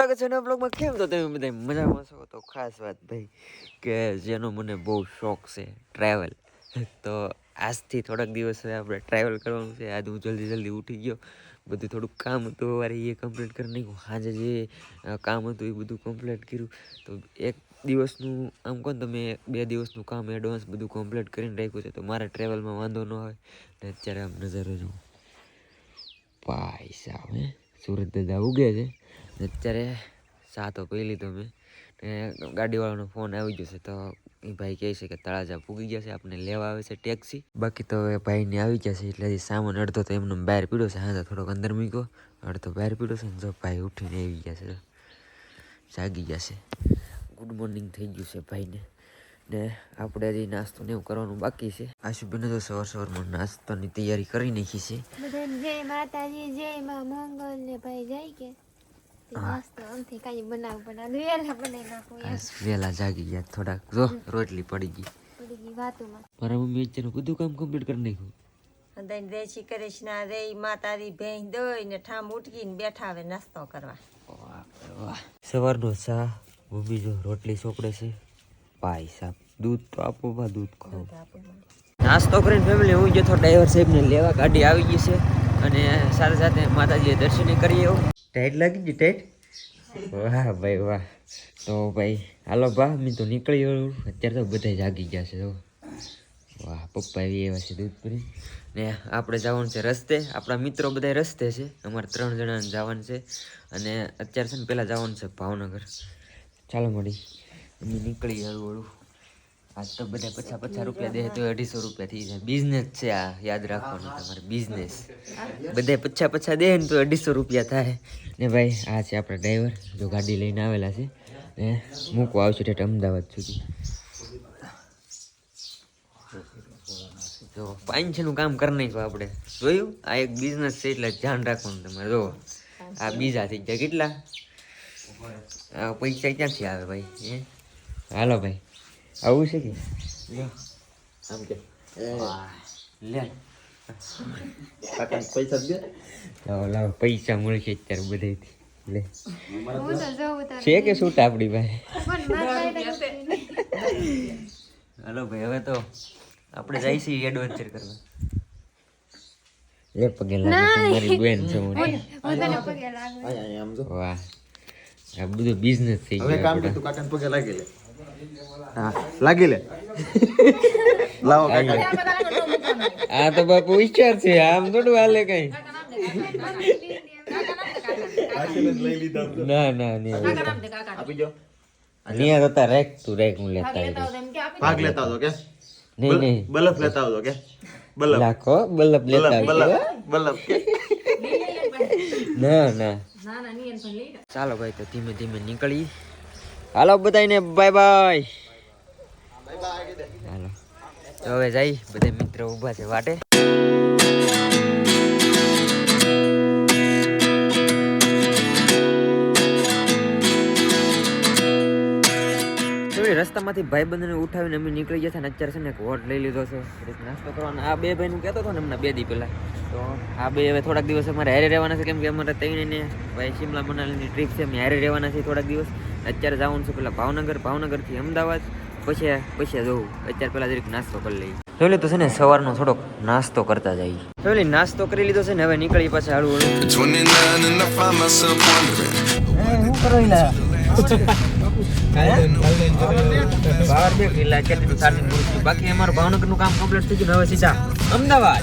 સ્વાગત છે નવા બ્લોગમાં કેમ તો તમે બધા મજામાં છો? તો ખાસ વાત ભાઈ કે જેનો મને બહુ શોખ છે ટ્રાવેલ તો આજથી થોડાક દિવસ હવે આપણે ટ્રાવેલ કરવાનું છે. આજ હું જલ્દી જલ્દી ઉઠી ગયો. બધું થોડુંક કામ હતું. વારે એ કમ્પ્લીટ કરી નાખ્યું. સાંજે જે કામ હતું એ બધું કમ્પ્લીટ કર્યું. તો એક દિવસનું, આમ કહો ને તમે, બે દિવસનું કામ એડવાન્સ બધું કમ્પ્લીટ કરીને રાખ્યું છે. તો મારા ટ્રાવેલમાં વાંધો ન આવે. ને અત્યારે આમ નજરો જોઉં ભાઈ સાહેબ સુરત દાદા ઉગે છે. અત્યારે સાતો પી લીધો મેં. ને ગાડીવાળાનો ફોન આવી ગયો છે તો એ ભાઈ કહે છે કે તળાજા પૂગી ગયા છે આપણે લેવા આવે છે ટેક્સી. બાકી તો હવે ભાઈને આવી ગયા છે, એટલે સામાન અડધો તો એમને બહાર પીડ્યો છે હા તો થોડોક અંદર મૂક્યો, અડધો બહાર પીડ્યો છે ને જો ભાઈ ઉઠીને આવી ગયા છે. જાગી ગયા છે. ગુડ મોર્નિંગ થઈ ગયું છે ભાઈને. ને આપણે હજી નાસ્તો ને એવું કરવાનું બાકી છે. આશુબેને તો સવાર સવારમાં નાસ્તાની તૈયારી કરી નાખી છે. જય માતાજી, જય મા મંગલ ને ભાઈ જાય કે વેલા જાગી ગયા થોડાક. જો રોટલી પડી ગઈ. મારા મમ્મી અત્યારે બધું કામ કમ્પ્લીટ કરી નાખ્યું. દઈને રે શ્રી કૃષ્ણ રે માતારી ભેંસ દઈ ને ઠામ ઉઠકીને બેઠા આવે નાસ્તો કરવા. સવારનો ચા મમ્મી જો રોટલી ચોપડે છે. ભાઈ સાહેબ દૂધ તો આપો બા દૂધ ખાવ નાસ્તો કરીને ફેમિલી હું ગયો ડ્રાઈવર ડ્રાઈવર સાહેબને લેવા ગાડી આવી ગઈ છે. અને સાથે સાથે માતાજીએ દર્શન કરીએ એવું ટાઈટ લાગી ગઈ ટાઈટ વાહ ભાઈ, વાહ. તો ભાઈ, હાલો બા મેં તો નીકળી ગયો અત્યારે તો બધા જાગી ગયા છે વાહ, પપ્પા એવી એવા છે દૂધ પૂરી ને આપણે જવાનું છે રસ્તે. આપણા મિત્રો બધા રસ્તે છે. અમારે ત્રણ જણાને જવાનું છે. અને અત્યારે છે ને પહેલાં જવાનું છે ભાવનગર. ચાલો મળી. નીકળી હળવું હળવું આજ તો બધા પચાસ પચાસ રૂપિયા દે તો અઢીસો રૂપિયા થઈ જાય. બિઝનેસ છે આ યાદ રાખવાનું તમારે બિઝનેસ બધા પચાસ પચાસ દે ને તો અઢીસો રૂપિયા થાય. ને ભાઈ આ છે આપણા ડ્રાઈવર જો ગાડી લઈને આવેલા છે. ને મૂકવા આવશે ઠેઠ અમદાવાદ સુધી. જો પાંચનું કામ કરી નાખ્યું આપણે. જોયું? આ એક બિઝનેસ છે એટલે ધ્યાન રાખવાનું તમારે જો. આ બીજા થઈ ગયા કેટલા? આ પૈસા ક્યાંથી આવે ભાઈ એ હાલો ભાઈ. આવું છે કે? આમ કે. લે. લાવો લાવો. પૈસા મળશે અત્યારે બધેથી લે. હું તો જોઉં તાર છે કે શું આપણી ભાઈ હલો હાલો ભાઈ હવે તો આપણે જઈશું એડવેન્ચર કરવા. એ પગે લાગે મારી બેન છે. હું તને પગે લાગુ. વાહ. આ બધું બિઝનેસ થઈ હવે કામ. કીધું કાકાને પગે લાગે લે. હા લાગી લે. લાવો કાકા. આ તો બાપુ વિચાર છે આમ થોડું હાલે કઈ. લઈ લીધા ના ના નહીં નિયા હતા રેક તું રેક હું લેતા. ભાગ લેતા આવજો કે નહીં નહીં. બલફ લેતા આવજો કે? બલફ. લાખો બલફ લેતા બલફ આવજો. બલફ બલફ કે? ના ના. ચાલો ભાઈ તો ધીમે ધીમે નીકળી હાલો બધાને બાય બાય હાલો. તો હવે જઈ બધા મિત્રો ઊભા છે વાટે. રસ્તામાંથી ભાઈબંધને ઉઠાવીને અમે નીકળી ગયા છે ને અત્યારે છે ને એક વોટ લઈ લીધો છે. નાસ્તો કરવાનો. આ બે ભાઈનું કહેતો હતો ને હમણાં બે દી પહેલાં. તો આ બે હવે થોડાક દિવસ અમારે હારે રહેવાના છે, કેમ કે અમારે તઈને ભાઈ શિમલા મનાલીની ટ્રીપ છે, અમે હારે રહેવાના છે થોડાક દિવસ. અત્યારે જવાનું છે પેલા ભાવનગર ભાવનગરથી અમદાવાદ પછી પછી જવું અત્યારે પેલા જરીક નાસ્તો કરી લઈએ. જોઈ તો છે ને સવારનો થોડોક નાસ્તો કરતા જઈએ. પેલી નાસ્તો કરી લીધો છે ને હવે નીકળી પાછા હળવું હળવું 29 and I find myself wondering. બહાર બે કિલ્લા કેટલી સારી મૂર્તિ બાકી અમારું ભાવનગરનું કામ કમ્પ્લીટ થઈ ગયું હવે સીધા Ahmedabad.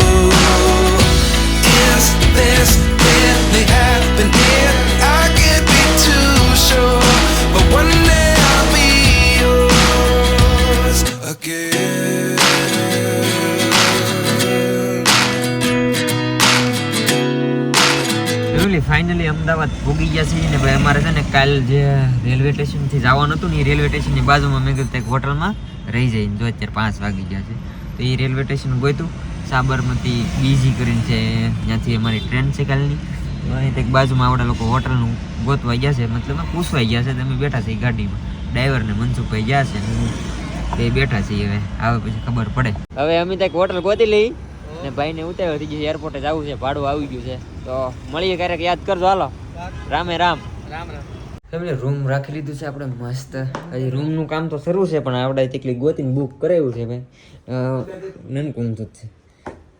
Family finally Ahmedabad ભોગી ગયા છીએ ને ભાઈ અમારે છે ને કાલ જે રેલવે સ્ટેશનથી જવાનું હતું ને એ રેલવે સ્ટેશનની બાજુમાં મેં કીધું એક હોટલમાં રહી જઈને જો અત્યારે પાંચ વાગી ગયા છે. તો એ રેલવે સ્ટેશન ગોતું સાબરમતી બીજી કરીને છે, ત્યાંથી અમારી ટ્રેન છે કાલની. અહીં એક બાજુમાં આવડા લોકો હોટલનું ગોતવા ગયા છે, મતલબ પૂછવાઈ ગયા છે, તમે બેઠા છે ગાડીમાં. ડ્રાઈવરને મનસુખભાઈ ગયા છે તે બેઠા છીએ હવે, આવે પછી ખબર પડે. હવે અમે ત્યાં હોટલ ગોતી લઈ. ને ભાઈને ઉતાર્યો થઈ ગયું એરપોર્ટે જવું છે ભાડું આવી ગયું છે. તો મળીએ ક્યારેક યાદ કરજો હાલો. રામે રામ. ફેમિલી રૂમ રાખી લીધું છે આપણે મસ્ત. હજી રૂમનું કામ તો શરૂ છે પણ આપણે તેટલી ગોતીને બુક કરાવ્યું છે ભાઈ. નનકુમ તો છે.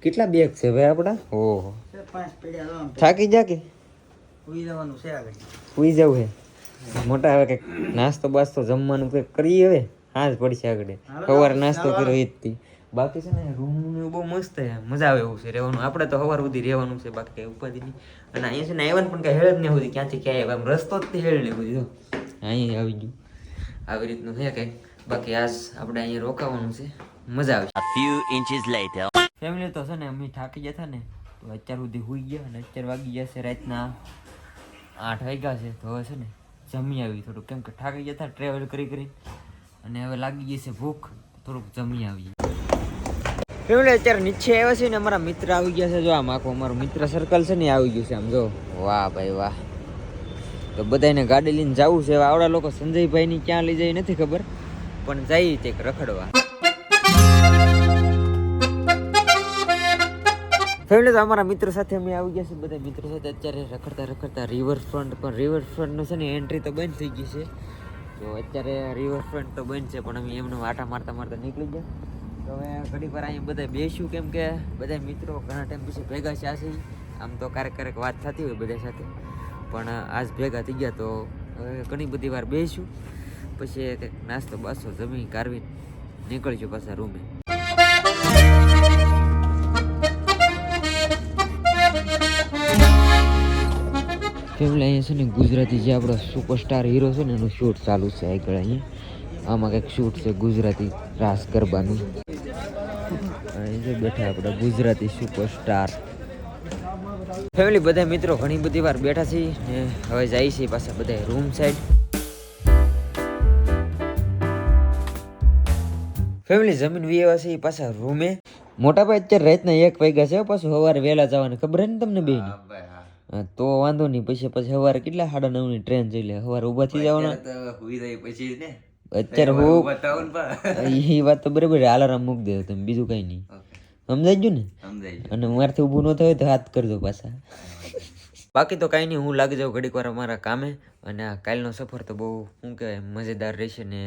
કેટલા બેગ છે ભાઈ આપણા? ઓહો. થાકી જા કે? સુઈ જવું છે મોટા હવે કંઈક નાસ્તો બાસ્તો જમવાનું કંઈક કરીએ હવે? હાજ પડી પડશે આગળ. સવારે નાસ્તો કર્યો એ જ. બાકી છે ને રૂમ ને બહુ મસ્ત છે. મજા આવે એવું છે રહેવાનું. આપણે તો સવાર સુધી રહેવાનું છે બાકી કઈ ઉપાધિ નહીં. અને અહીંયા છે ને આવ્યા પણ કઈ હેળ જ નહીં હોતી ક્યાંથી ક્યાંય આવ્યા રસ્તો જ હેળ નહીં હોતી તો અહીં આવી ગયું. આવી રીતનું છે કંઈક બાકી આજ આપણે અહીંયા રોકાવાનું છે. મજા આવશે. A few inches later. Family તો છે ને અમે થાકી જતા ને તો અત્યાર સુધી હોઈ ગયા અને અત્યાર વાગી જશે રાતના આઠ વાગ્યા છે. તો હવે છે ને જમી આવી. થોડુંક કેમ કે થાકી હતા ટ્રેવલ કરી કરી. અને હવે લાગી ગઈ છે ભૂખ થોડુંક જમી આવીએ ફેમિલી અત્યારે નીચે આવ્યા છે ને અમારા મિત્ર આવી ગયા છે જો આમ આખું અમારું મિત્ર સર્કલ છે ને આવી ગયું છે આમ જો. વાહ ભાઈ વાહ. તો બધાને ગાડી લઈને જવું છે. આવડા લોકો સંજયભાઈની ક્યાં લઈ જાય નથી ખબર. પણ જાય તે રખડવા. ફેમિલી તો અમારા મિત્રો સાથે અમે આવી ગયા છે. બધા મિત્રો સાથે અત્યારે રખડતા રખડતા રિવર ફ્રન્ટ પણ રિવર ફ્રન્ટનું છે ને એન્ટ્રી તો બંધ થઈ ગઈ છે. તો અત્યારે રિવર ફ્રન્ટ તો બંધ છે, પણ અમે એમને આટા મારતા મારતા નીકળી ગયા. તો હવે ઘડી વાર અહીંયા બધા બેસ્યું કેમ કે બધા મિત્રો ઘણા ટાઈમ પછી ભેગા છે છે. આમ તો ક્યારેક ક્યારેક વાત થતી હોય બધા સાથે. પણ આજ ભેગા થઈ ગયા તો હવે ઘણી બધી વાર બેસ્યું પછી કંઈક નાસ્તો બાસ્તો જમી કારવી નીકળજો પાછા રૂમે. ફેમિલી અહીંયા છે ને ગુજરાતી જે આપણો સુપરસ્ટાર હીરો છે ને, એનું શૂટ ચાલુ છે આગળ અહીંયા. આમાં કંઈક શૂટ છે ગુજરાતી રાસ ગરબાનું. અહીં જો બેઠા આપણે ગુજરાતી સુપરસ્ટાર ફેમિલી બધા મિત્રો ઘણી બધી વાર બેઠા છીએ ને હવે જાય છે પાછા બધા રૂમ સાઈડ ફેમિલી જમીન વી છે પાછા રૂમે મોટા ભાઈ અત્યારે રાતના એક વાગ્યા છે પાછું સવારે વહેલા જવાનું. ખબર ને તમને બે તો વાંધો નહીં પછી પછી સવારે કેટલા સાડા નવની ટ્રેન છે લે. સવારે ઊભા થઈ જવાના. અત્યારે હું એ વાત તો બરાબર અલાર્મ મૂકી દેજો તમે બીજું કઈ નહીં. સમજાઈ ગયું ને? અને મારથી ઊભું ન થયું તો હાથ કરજો પાછા. બાકી તો કાંઈ નહીં હું લાગી જાઉં ઘડીક વાર અમારા કામે. અને આ કાલનો સફર તો બહુ શું કહેવાય મજેદાર રહેશે ને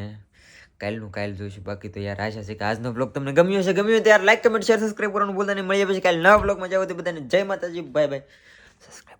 કાલનું કાલ જોઈશું. બાકી તો યાર આશા છે કે આજનો બ્લોગ તમને ગમ્યો હશે. ગમ્યો ત્યારે લાઈક કમેન્ટ શેર સબસ્ક્રાઈબ કરવાનું ભૂલતા નહીં. મળીએ પછી કાલે નવા બ્લોગમાં જાવ તો બધાને જય માતાજી. Bye bye subscribe